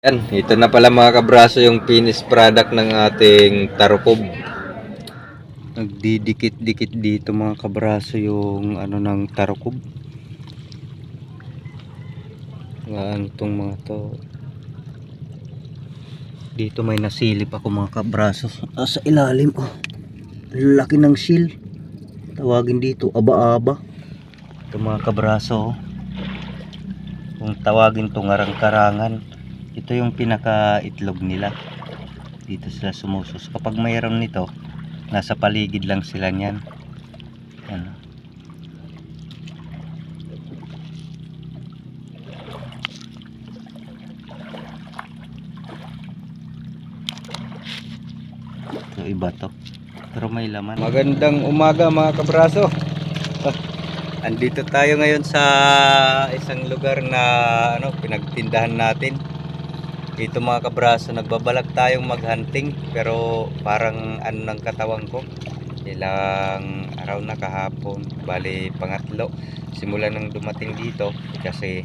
Yan, ito na pala mga kabraso yung finished product ng ating tarukob. Nagdidikit-dikit dito mga kabraso yung ano ng tarukob. Gaan tong mga to. Dito may nasilip ako mga kabraso. Ah, sa ilalim oh. Laki ng seal. Tawagin dito aba-aba. Ito mga kabraso. oh. Kung tawagin to ngarang-karangan ito yung pinaka itlog nila dito sila sumusos. Kapag mayroon nito nasa paligid lang sila niyan. Yan. Ito iba to. Pero may laman. Magandang umaga mga kabraso. Andito tayo ngayon sa isang lugar na ano pinagtindahan natin dito mga kabraso, nagbabalak tayong maghunting pero parang ano ng katawan ko. Ilang araw na kahapon, bali pangatlo. Simula nang dumating dito kasi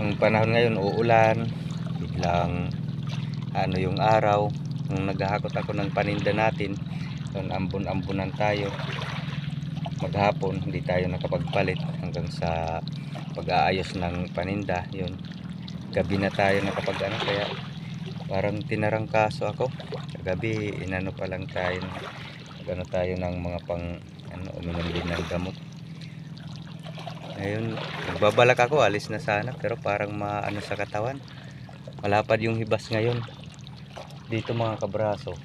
ang panahon ngayon uulan, biglang ano yung araw. Nung naghahakot ako ng paninda natin, nung ambon-ambunan tayo. Maghapon, hindi tayo nakapagpalit hanggang sa pag-aayos ng paninda. Yun, gabi na tayo nakapag ano kaya parang tinarangkaso ako. Kagabi inano pa lang tayo ano tayo ng mga pang ano uminom din ng gamot. Ngayon nagbabalak ako alis na sana pero parang maano sa katawan. Malapad yung hibas ngayon. Dito mga kabraso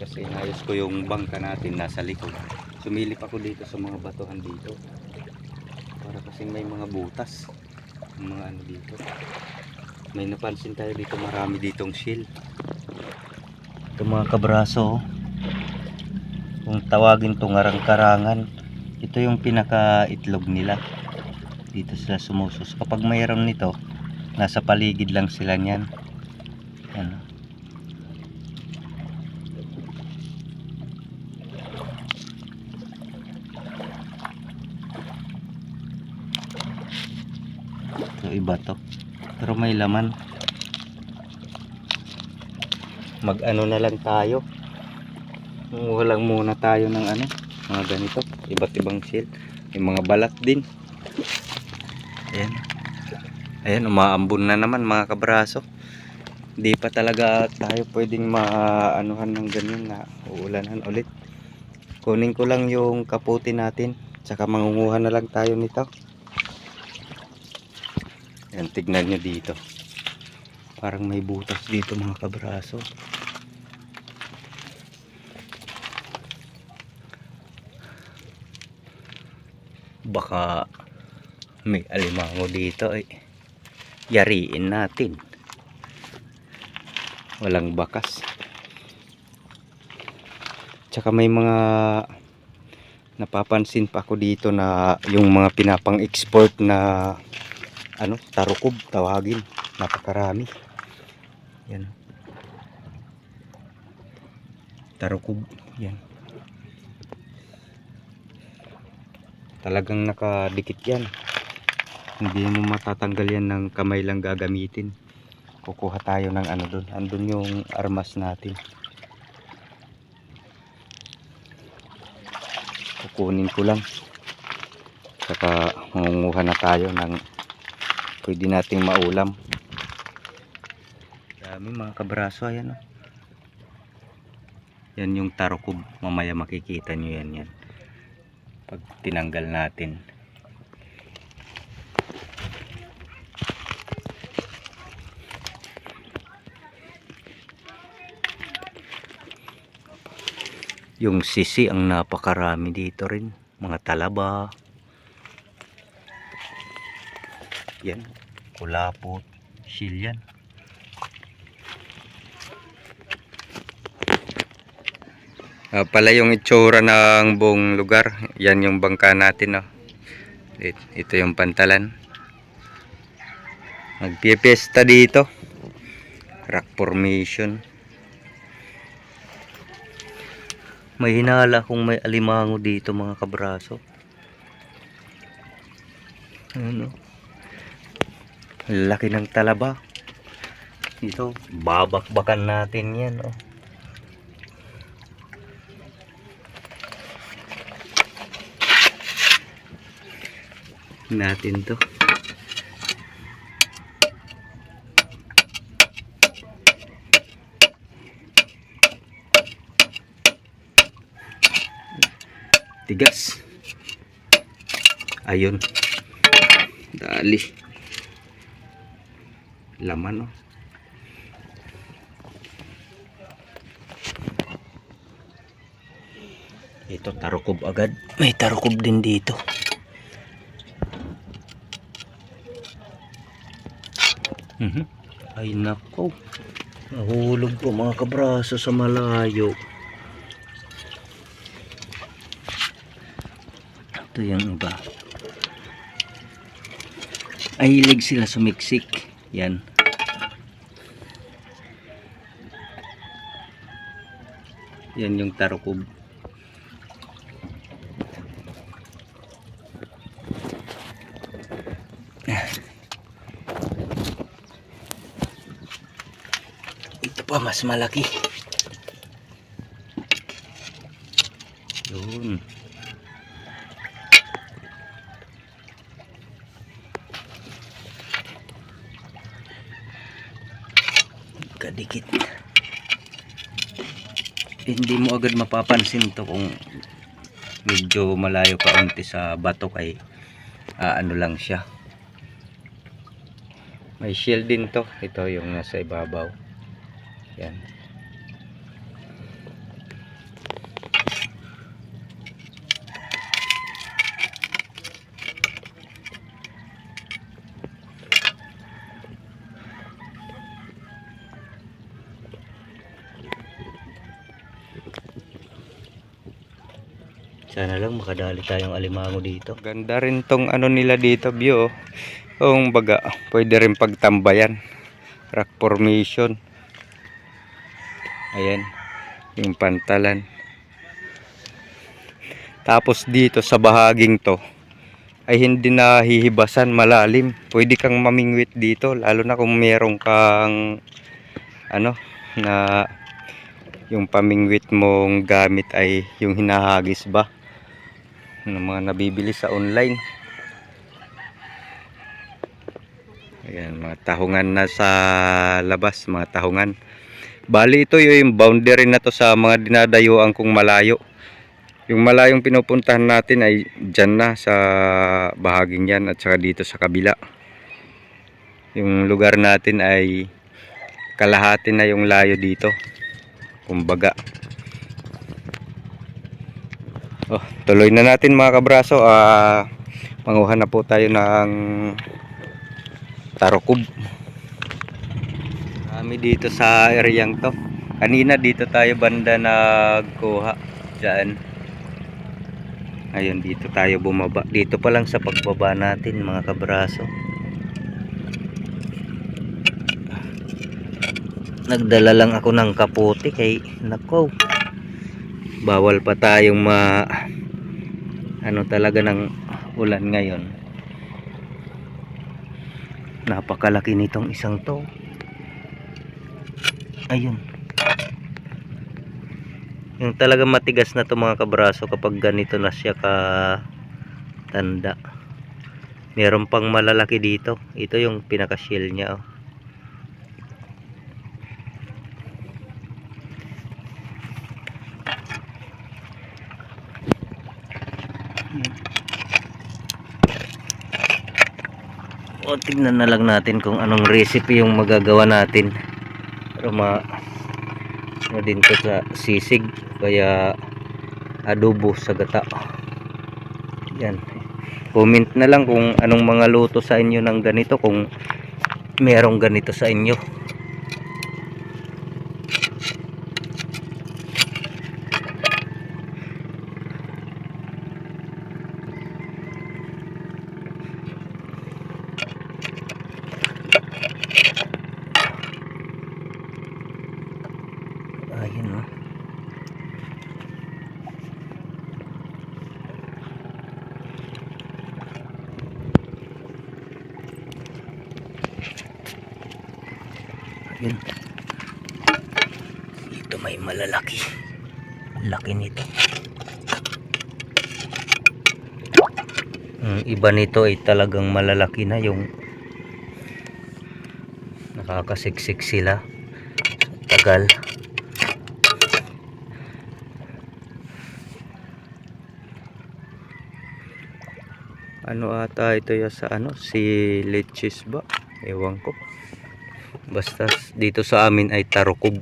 kasi inayos ko yung bangka natin nasa likod. Sumilip ako dito sa mga batuhan dito. Para kasi may mga butas. Mga ano dito may napansin tayo dito marami ditong shield ito mga kabraso oh. kung tawagin to ngarang-karangan ito yung pinaka itlog nila. Dito sila sumusos kapag mayroon nito nasa paligid lang sila niyan. Yan ito iba to pero may laman. Mag ano na lang tayo. Manguha lang muna tayo ng ano mga ganito. Iba't ibang shell may mga balat din. Ayan. Ayan umaambon na naman mga kabraso. Hindi pa talaga tayo pwedeng maanuhan ng ganyan na uulanan ulit. Kunin ko lang yung kaputi natin tsaka mangunguha na lang tayo nito yan, tignan nyo dito. Parang may butas dito mga kabraso. Baka may alimango dito eh. Yariin natin. Walang bakas. Tsaka may mga napapansin pa ako dito na yung mga pinapang export na ano, tarukob tawagin. Napakarami. Yan. Tarukob. Yan. Talagang nakadikit yan. Hindi mo matatanggal yan ng kamay lang gagamitin. Kukuha tayo ng ano doon. Andun yung armas natin. Kukunin ko lang. Saka mangunguha na tayo ng pwede nating maulam. Dami mga kabraso ayan o yan yung tarukob mamaya makikita nyo yan yan. Pag tinanggal natin. Yung sisi ang napakarami dito rin. Mga talaba. Yan kulapot silyan Ah, pala yung itsura ng buong lugar. Yan yung bangka natin no? It- ito yung pantalan. Magpipiesta dito. Rock formation. May hinala kung may alimango dito mga kabraso. Ano laki ng talaba Ito, babakbakan natin yan. Oh. Natin to. Tigas. Ayun. Dali. Laman oh. Ito tarukob agad. May tarukob din dito. Mhm. Ay nako. Nahulog po mga kabraso sa malayo. Ito yung iba. Ay hilig sila sumiksik. Yan. Yan yung tarukob. Ito pa mas malaki. Yun. Kadikit. Hindi mo agad mapapansin to kung medyo malayo ka unti sa batok ay ah, ano lang siya. May shield din to. Ito yung nasa ibabaw. Yan. Sana lang makadali tayong alimango dito. Ganda rin tong ano nila dito, view. oh. Kung baga, pwede rin pagtambayan. Rock formation. Ayan. Yung pantalan. Tapos dito sa bahaging to, ay hindi na hihibasan malalim. Pwede kang mamingwit dito, lalo na kung meron kang ano, na yung pamingwit mong gamit ay yung hinahagis ba ng mga nabibili sa online. Ayan mga tahungan na sa labas mga tahungan. Bali ito yung boundary na to sa mga dinadayuan kong malayo. Yung malayong pinupuntahan natin ay dyan na sa bahaging yan at saka dito sa kabila. Yung lugar natin ay kalahati na yung layo dito. Kumbaga oh, tuloy na natin mga kabraso. Ah manguha na po tayo ng tarokob kami dito sa areang to. Kanina dito tayo banda nagkuha dyan. Ayun dito tayo bumaba. Dito pa lang sa pagbaba natin mga kabraso. Nagdala lang ako ng kapote kay nako bawal pa tayong ma ano talaga ng ulan ngayon. Napakalaki nitong isang to. Ayun. Yung talaga matigas na to mga kabraso kapag ganito na siya ka tanda. Meron pang malalaki dito. Ito yung pinaka shell niya oh. o tignan na lang natin kung anong recipe yung magagawa natin. Para ma ano din to sa sisig kaya adobo sa gata. Yan. Comment na lang kung anong mga luto sa inyo ng ganito kung merong ganito sa inyo ayun oh. Yun. Malalaki. Laki nito. Ang iba nito ay talagang malalaki na yung nakakasiksik sila. Tagal. Ano ata ito ya sa ano? Si Leches ba? Ewan ko. Basta dito sa amin ay tarukob.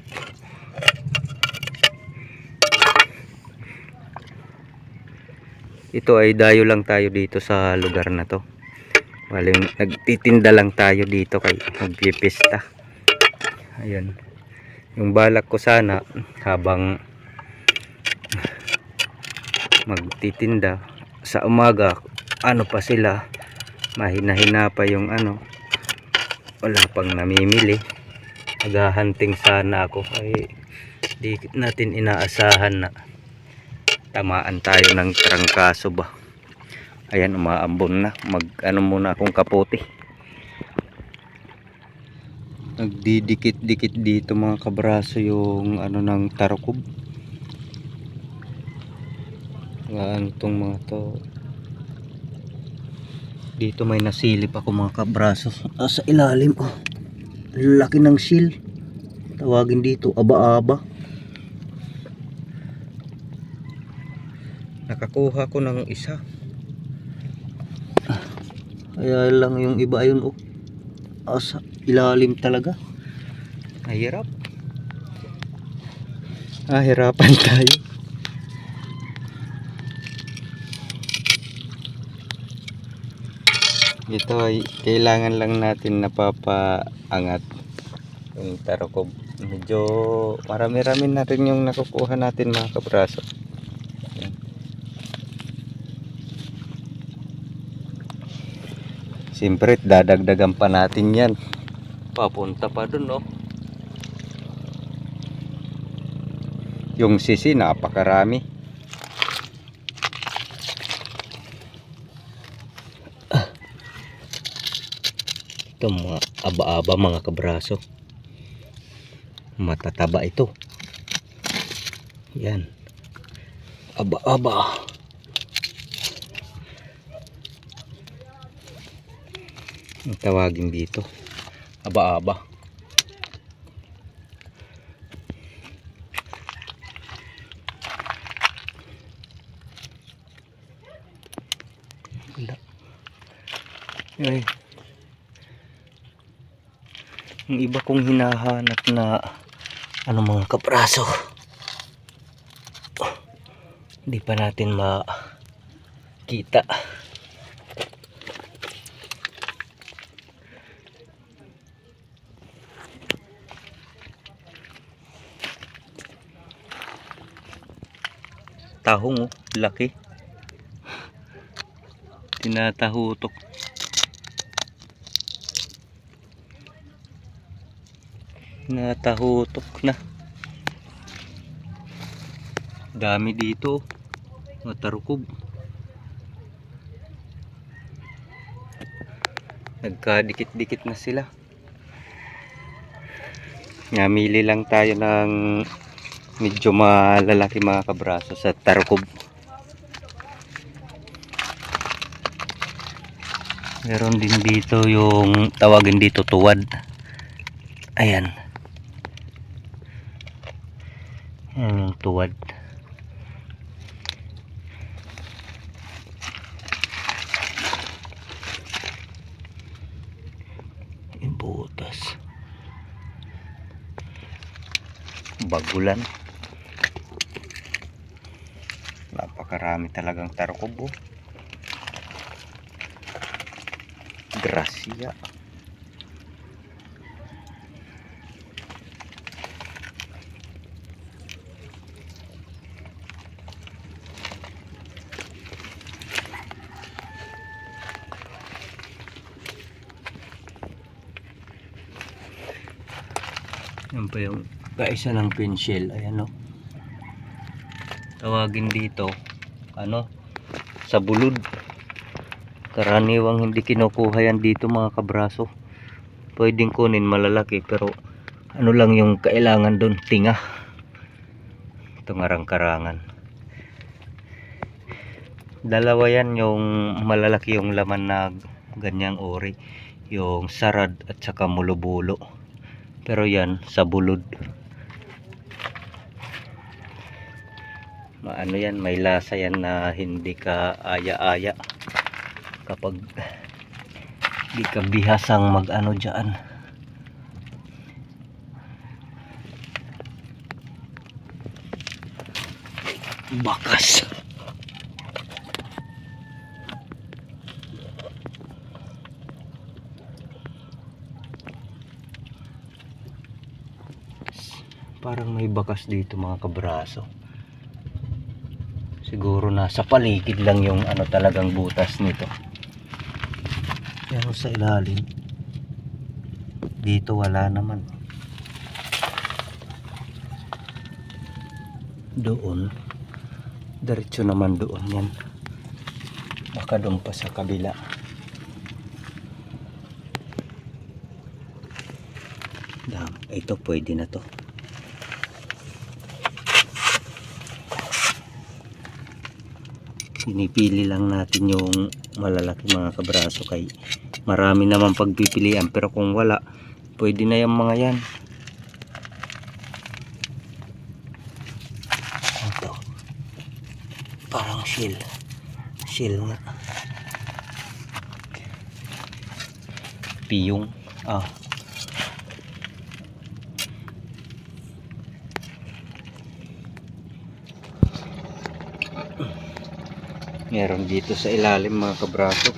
Ito ay dayo lang tayo dito sa lugar na to. Waling nagtitinda lang tayo dito kay magpipista. Ayun. Yung balak ko sana habang magtitinda sa umaga ano pa sila mahina-hina pa yung ano wala pang namimili naghahunting sana ako ay di natin inaasahan na tamaan tayo ng trangkaso ba? Ayan umaambon na. Mag ano muna akong kapote. Nagdidikit-dikit dito mga kabraso yung ano ng tarokob Gaan tong mga to. Dito may nasilip ako mga kabraso. Ah, sa ilalim oh. laki ng seal. Tawagin dito aba-aba nakakuha ko ng isa. Kaya lang yung iba ayun oh. Ah, sa ilalim talaga. Mahirap. Ah hirapan tayo. Ito ay kailangan lang natin napapaangat. Yung tarokob medyo marami-rami na rin yung nakukuha natin mga kabraso siyempre dadagdagan pa natin yan. Papunta pa dun no? Yung sisi napakarami. Ito mga aba-aba mga kabraso. Matataba ito. Yan. Aba-aba ang tawagin dito. Aba-aba. Ay. Yung iba kong hinahanap na ano mga kapraso. Hindi pa natin makita tahong oh, laki. Tinatahutok. Natahutok na. Dami dito mga tarukob nagkadikit-dikit na sila. Namili lang tayo ng medyo malalaki mga kabraso sa tarukob meron din dito yung tawagin dito tuwad ayan Ayan yung tuwad. Yung. Bagulan. Napakarami talagang tarokob oh. Gracia. Yan pa yung kaisa ng pencil. Ayan o. Tawagin dito. Ano? Sa bulod. Karaniwang hindi kinukuha yan dito mga kabraso. Pwedeng kunin malalaki pero ano lang yung kailangan doon tinga itong arang-karangan dalawa yan yung malalaki yung laman na ganyang ori yung sarad at saka mulubulo pero yan sa bulod maano yan may lasa yan na hindi ka aya-aya. Kapag di ka bihasang mag ano dyan. Bakas. Parang may bakas dito mga kabraso siguro nasa paligid lang yung ano talagang butas nito. Pero sa ilalim dito wala naman. Doon diretso naman doon yan. Baka doon pa sa kabila. Dam, ito pwede na to pinipili lang natin yung malalaki mga kabraso kay marami naman pagpipilian. Pero kung wala pwede na yung mga yan. Ito. Parang shield shield nga. Piyong. Ah meron dito sa ilalim mga kabraso.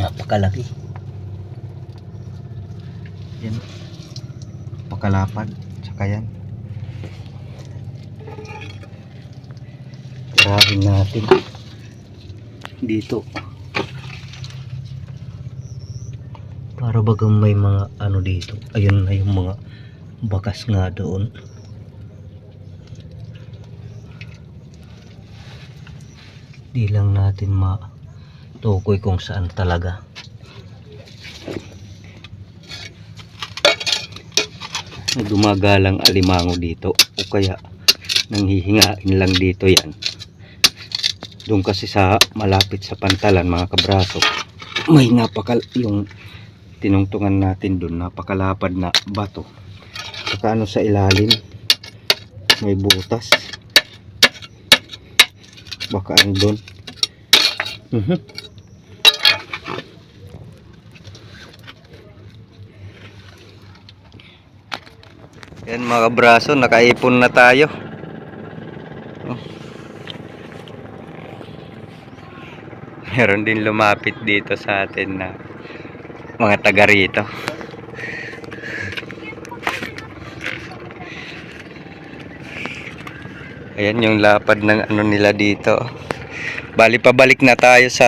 Napakalaki. Yan. Pakalapad. Tsaka yan. Tirahin natin. Dito. Para bagang may mga ano dito. Ayun na yung mga bakas nga doon di lang natin matukoy kung saan talaga. Gumagalang alimango dito. O kaya nanghihingain lang dito yan. Doon kasi sa malapit sa pantalan mga kabraso may napakal yung tinungtungan natin doon napakalapad na bato. Saka ano sa ilalim may butas baka doon Mhm. yan mga braso nakaipon na tayo Oh. meron din lumapit dito sa atin na mga taga rito Ayan yung lapad ng ano nila dito. Bali pabalik na tayo sa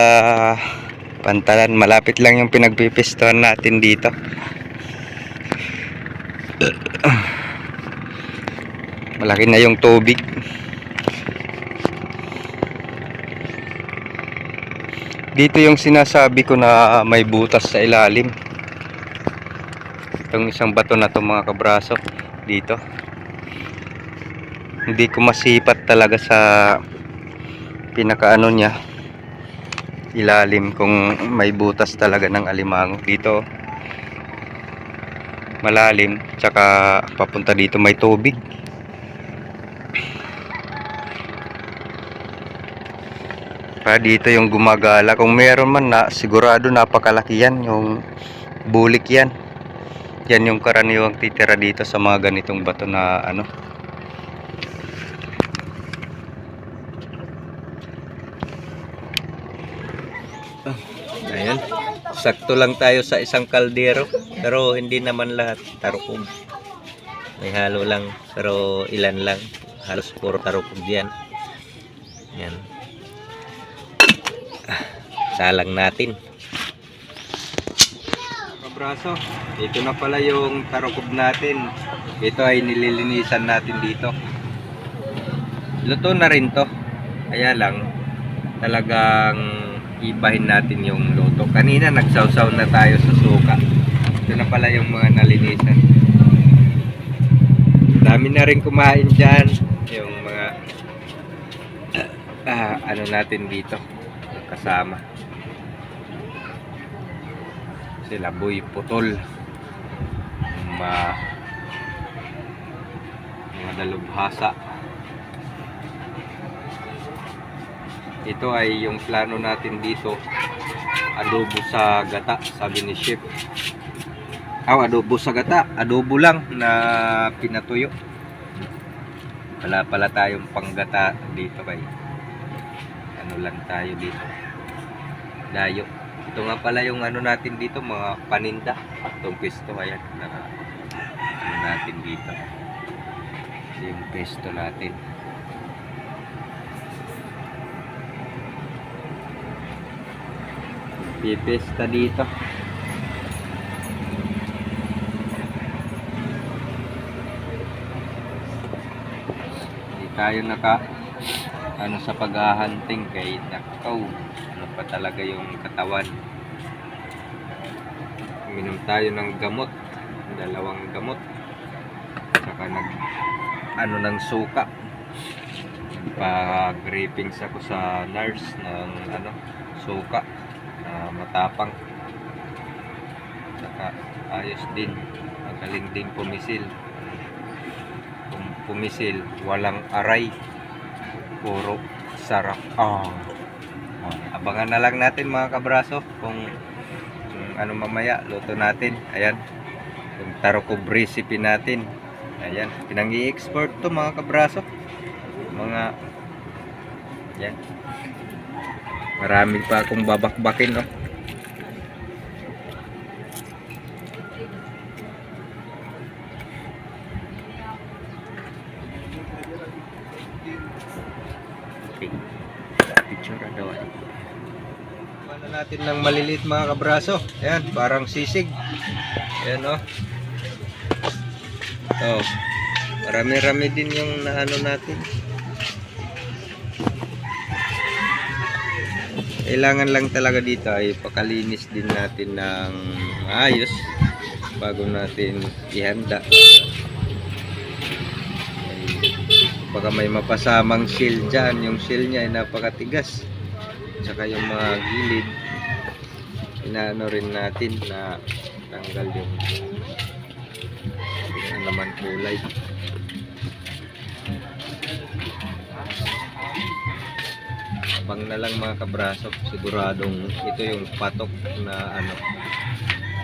pantalan. Malapit lang yung pinagpipistuhan natin dito. Malaki na yung tubig. Dito yung sinasabi ko na may butas sa ilalim. Itong isang bato na to mga kabraso dito hindi ko masipat talaga sa pinakaano niya ilalim kung may butas talaga ng alimango dito. Malalim tsaka papunta dito may tubig. Pa dito yung gumagala. Kung meron man na sigurado napakalaki yan yung bulik yan. Yan yung karaniwang titira dito sa mga ganitong bato na ano Sakto lang tayo sa isang kaldero. Pero hindi naman lahat tarukog. May halo lang. Pero ilan lang. Halos puro tarukog yan. Yan. Ah, Salang natin. Kabraso, ito na pala yung tarukog natin. Ito ay nililinisan natin dito. Luto na rin to. Kaya lang, talagang ibahin natin yung luto. Kanina nagsawsaw na tayo sa suka. Ito na pala yung mga nalinisan. Dami na rin kumain dyan. Yung mga ah, ano natin dito. Kasama. Sila boy putol. Ma mga dalubhasa. Ito ay yung plano natin dito. Adobo sa gata, sabi ni Chef. Aw, adobo sa gata. Adobo lang na pinatuyo. Wala pala tayong panggata dito kay. Ano lang tayo dito. Dayo. Ito nga pala yung ano natin dito, mga paninda. Itong pesto, ayan. Naka, ano natin dito. Ito yung pesto natin. Pipesta dito. Hindi tayo naka ano sa paghahunting kay nakaw ano pa talaga yung katawan? Minom tayo ng gamot. Dalawang gamot. Saka nag ano ng suka. Nagpa-grippings ako sa nurse ng ano suka matapang. Saka ayos din. Magaling din pumisil. Kung pumisil. Walang aray. Puro sarap. Ah. Abangan na lang natin mga kabraso kung, kung ano mamaya luto natin. Ayan. Yung tarokob recipe natin. Ayan. Pinang i-export to mga kabraso. Mga yan marami pa akong babakbakin no ng maliliit mga kabraso. Ayan parang sisig. Ayan oh. Oh marami-rami din yung naano natin. Kailangan lang talaga dito ay pakalinis din natin ng ayos bago natin ihanda. Baka may mapasamang shell dyan. Yung shell niya ay napakatigas. Tsaka yung mga gilid inaano rin natin na tanggal yung ang laman kulay. Abang na lang mga kabraso siguradong ito yung patok na ano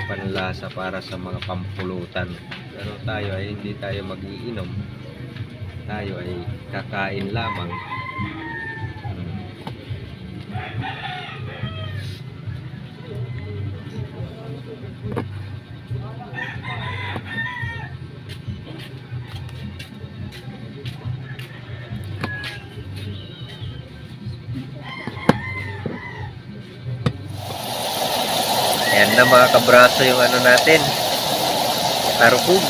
panlasa para sa mga pampulutan. Pero tayo ay hindi tayo magiinom. Tayo ay kakain lamang Ayan na mga kabraso yung ano natin. Tarukog.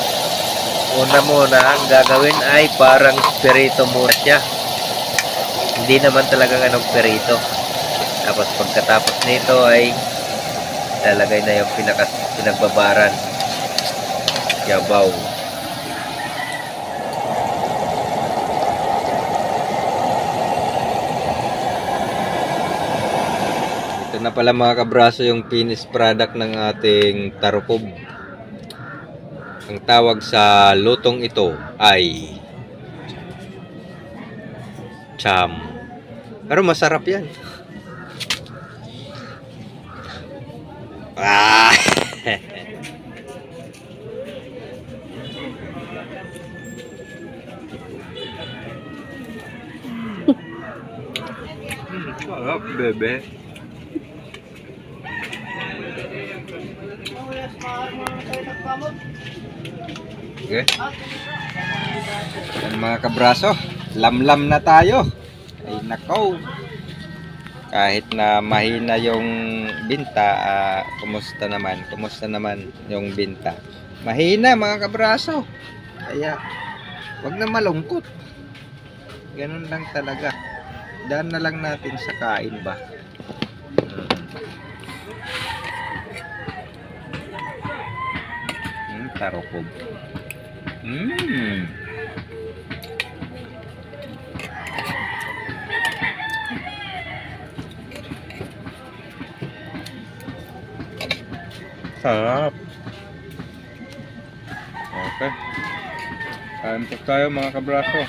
Una muna, ang gagawin ay parang perito muna siya. Hindi naman talagang anong perito. Tapos pagkatapos nito ay lalagay na yung pinaka, pinagbabaran. Yabaw. Ito na pala mga kabraso yung finished product ng ating tarukob. Ang tawag sa lutong ito ay cham. Pero masarap yan. Ah! Sarap, bebe. Okay. Yan mga kabraso, lamlam na tayo. Ay nakaw. Kahit na mahina yung binta, ah, kumusta naman? Kumusta naman yung binta? Mahina mga kabraso. Kaya, wag na malungkot. Ganun lang talaga. Daan na lang natin sa kain ba? Mm. Tarokob. Mmm. Sarap. Okay. Kain po tayo mga kabraso.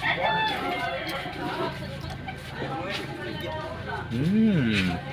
Mmm.